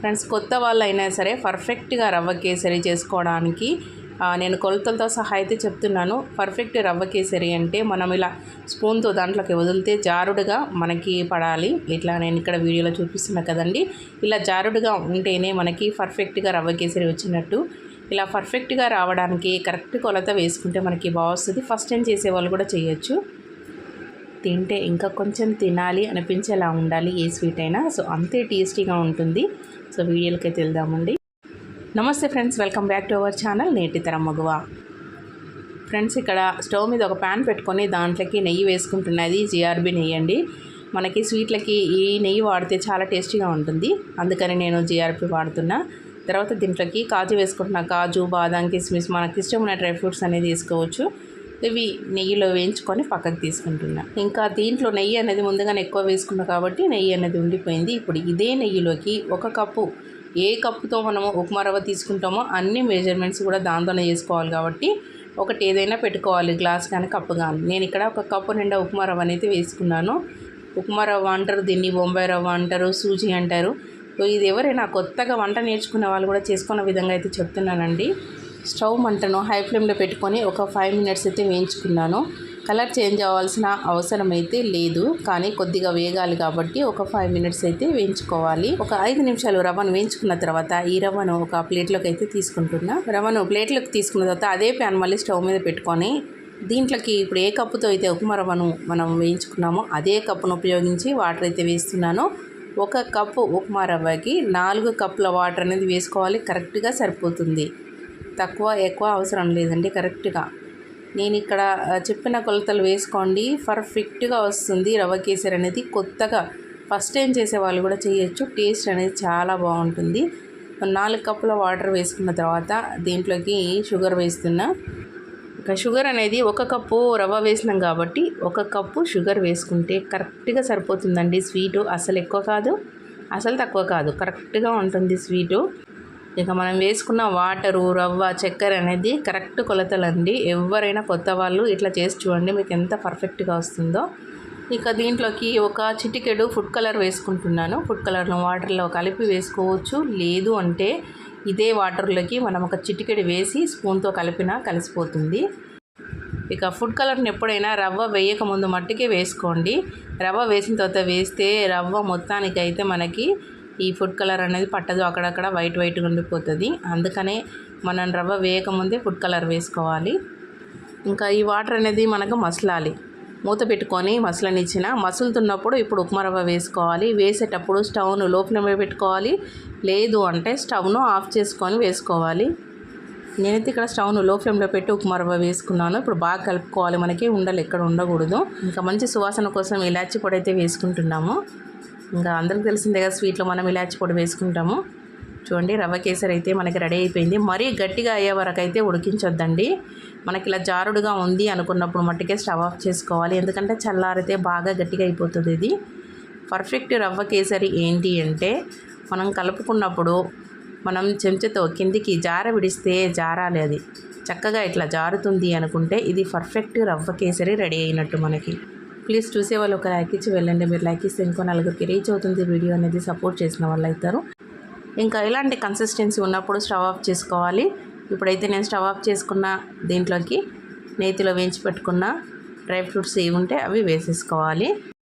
Friends కొత్త వాళ్ళు అయినా సరే పర్ఫెక్ట్గా రవ్వ కేసరి చేసుకోవడానికి నేను కొలతలతో సహా అయితే చెప్తున్నాను. పర్ఫెక్ట్ రవ్వ కేసరి అంటే మనం ఇలా స్పూన్తో దాంట్లోకి వదిలితే జారుడుగా మనకి పడాలి. ఇట్లా నేను ఇక్కడ వీడియోలో చూపిస్తున్నా కదండి. ఇలా జారుడుగా ఉంటేనే మనకి పర్ఫెక్ట్గా రవ్వ కేసరి వచ్చినట్టు. ఇలా పర్ఫెక్ట్గా రావడానికి కరెక్ట్ కొలత వేసుకుంటే మనకి బాగా వస్తుంది. ఫస్ట్ టైం చేసే వాళ్ళు కూడా చేయొచ్చు. తింటే ఇంకా కొంచెం తినాలి అనిపించేలా ఉండాలి ఏ స్వీట్ అయినా. సో అంతే టేస్టీగా ఉంటుంది. సో వీడియోలకి అయితే వెళ్దామండి. నమస్తే friends welcome back to our channel నేటి తరం మగువ. ఫ్రెండ్స్ ఇక్కడ స్టవ్ మీద ఒక ప్యాన్ పెట్టుకొని దాంట్లోకి నెయ్యి వేసుకుంటున్నది జిఆర్బి నెయ్యి అండి. మనకి స్వీట్లకి ఈ నెయ్యి వాడితే చాలా టేస్టీగా ఉంటుంది. అందుకని నేను జిఆర్బి వాడుతున్నా. తర్వాత దీంట్లోకి కాజు వేసుకుంటున్నా. కాజు బాదం కిస్మిస్ మనకి ఇష్టమైన డ్రై ఫ్రూట్స్ అనేది తీసుకోవచ్చు ఇవి నెయ్యిలో వేయించుకొని పక్కకు తీసుకుంటున్నా. ఇంకా దీంట్లో నెయ్యి అనేది ముందుగానే ఎక్కువ వేసుకున్నా కాబట్టి నెయ్యి అనేది ఉండిపోయింది. ఇప్పుడు ఇదే నెయ్యిలోకి ఒక కప్పు ఏ కప్పుతో మనము ఉప్మా రవ్వ తీసుకుంటామో అన్ని మెజర్మెంట్స్ కూడా దాంతోనే చేసుకోవాలి కాబట్టి ఒకటి ఏదైనా పెట్టుకోవాలి. గ్లాస్ కానీ కప్పు కానీ. నేను ఇక్కడ ఒక కప్పు నిండా ఉప్మా రవ్వ అనేది వేసుకున్నాను. ఉప్మా రవ్వ అంటారు దీన్ని బొంబాయి రవ్వ అంటారు సూజీ అంటారు. సో ఇది ఎవరైనా కొత్తగా వంట నేర్చుకునే వాళ్ళు కూడా చేసుకున్న విధంగా అయితే చెప్తున్నానండి. స్టవ్ మంటను హై ఫ్లేమ్లో పెట్టుకొని ఒక ఫైవ్ మినిట్స్ అయితే వేయించుకున్నాను. కలర్ చేంజ్ అవ్వాల్సిన అవసరం అయితే లేదు కానీ కొద్దిగా వేగాలి కాబట్టి ఒక ఫైవ్ మినిట్స్ అయితే వేయించుకోవాలి. ఒక ఐదు నిమిషాలు రవ్వను వేయించుకున్న తర్వాత ఈ రవ్వను ఒక ప్లేట్లోకి అయితే తీసుకుంటున్నా. రవ్వను ప్లేట్లోకి తీసుకున్న తర్వాత అదే ప్యాన్ మళ్ళీ స్టవ్ మీద పెట్టుకొని దీంట్లోకి ఇప్పుడు ఏ కప్పుతో అయితే ఉప్మా రవ్వను మనం వేయించుకున్నామో అదే కప్పును ఉపయోగించి వాటర్ అయితే వేస్తున్నాను. ఒక కప్పు ఉప్మా రవ్వకి నాలుగు కప్పుల వాటర్ అనేది వేసుకోవాలి కరెక్ట్గా సరిపోతుంది. తక్కువ ఎక్కువ అవసరం లేదండి కరెక్ట్గా. నేను ఇక్కడ చెప్పిన కొలతలు వేసుకోండి. పర్ఫెక్ట్గా వస్తుంది రవ్వ కేసరి అనేది. కొత్తగా ఫస్ట్ టైం చేసే వాళ్ళు కూడా చేయొచ్చు. టేస్ట్ అనేది చాలా బాగుంటుంది. నాలుగు కప్పుల వాటర్ వేసుకున్న తర్వాత దీంట్లోకి షుగర్ వేస్తున్నా. ఇక షుగర్ అనేది ఒక కప్పు రవ్వ వేసినాం కాబట్టి ఒక కప్పు షుగర్ వేసుకుంటే కరెక్ట్గా సరిపోతుందండి స్వీటు. అసలు ఎక్కువ కాదు అసలు తక్కువ కాదు. కరెక్ట్గా ఉంటుంది స్వీటు. ఇక మనం వేసుకున్న వాటరు రవ్వ చక్కెర అనేది కరెక్ట్ కొలతలండి. ఎవరైనా కొత్త వాళ్ళు ఇట్లా చేసి చూడండి మీకు ఎంత పర్ఫెక్ట్గా వస్తుందో. ఇక దీంట్లోకి ఒక చిటికెడు ఫుడ్ కలర్ వేసుకుంటున్నాను. ఫుడ్ కలర్ను వాటర్లో కలిపి వేసుకోవచ్చు. లేదు అంటే ఇదే వాటర్లోకి మనం ఒక చిటికెడు వేసి స్పూన్తో కలిపినా కలిసిపోతుంది. ఇక ఫుడ్ కలర్ని ఎప్పుడైనా రవ్వ వేయకముందు మట్టికే వేసుకోండి. రవ్వ వేసిన తర్వాత వేస్తే రవ్వ మొత్తానికి అయితే మనకి ఈ ఫుడ్ కలర్ అనేది పట్టదు అక్కడక్కడ వైట్ వైట్గా ఉండిపోతుంది. అందుకనే మనం రవ్వ వేయకముందే ఫుడ్ కలర్ వేసుకోవాలి. ఇంకా ఈ వాటర్ అనేది మనకు మసలాలి. మూత పెట్టుకొని మసలనిచ్చిన మసులుతున్నప్పుడు ఇప్పుడు ఉప్మా రవ్వ వేసుకోవాలి. వేసేటప్పుడు స్టవ్ను లో ఫ్లేమ్లో పెట్టుకోవాలి. లేదు అంటే స్టవ్ను ఆఫ్ చేసుకొని వేసుకోవాలి. నేనైతే ఇక్కడ స్టవ్ను లో ఫ్లేమ్లో పెట్టి ఉప్మా రవ్వ వేసుకున్నాను. ఇప్పుడు బాగా కలుపుకోవాలి మనకి. ఉండలు ఎక్కడ ఉండకూడదు. ఇంకా మంచి సువాసన కోసం ఇలాచి పొడి అయితే వేసుకుంటున్నాము. ఇంకా అందరికి తెలిసిందే కదా స్వీట్లో మనం ఇలాచి పొడి వేసుకుంటాము. చూడండి రవ్వ కేసరి అయితే మనకి రెడీ అయిపోయింది. మరీ గట్టిగా అయ్యే వరకు అయితే ఉడికించొద్దండి. మనకి ఇలా జారుడుగా ఉంది అనుకున్నప్పుడు మట్టుకే స్టవ్ ఆఫ్ చేసుకోవాలి. ఎందుకంటే చల్లారితే బాగా గట్టిగా అయిపోతుంది ఇది. పర్ఫెక్ట్ రవ్వ కేసరి ఏంటి అంటే మనం కలుపుకున్నప్పుడు మనం చెంచతో కిందికి జార విడిస్తే జారాలి అది. చక్కగా ఇట్లా జారుతుంది అనుకుంటే ఇది పర్ఫెక్ట్ రవ్వ కేసరి రెడీ అయినట్టు మనకి. ప్లీజ్ చూసే వాళ్ళు ఒక లైక్ ఇచ్చి వెళ్ళండి. మీరు లైక్ ఇస్తే ఇంకో నలుగురికి రీచ్ అవుతుంది. వీడియో అనేది సపోర్ట్ చేసిన వాళ్ళు అవుతారు. ఇంకా ఇలాంటి కన్సిస్టెన్సీ ఉన్నప్పుడు స్టవ్ ఆఫ్ చేసుకోవాలి. ఇప్పుడైతే నేను స్టవ్ ఆఫ్ చేసుకున్న దీంట్లోకి నేతిలో వేయించి పెట్టుకున్న డ్రై ఫ్రూట్స్ ఏవి ఉంటే అవి వేసేసుకోవాలి.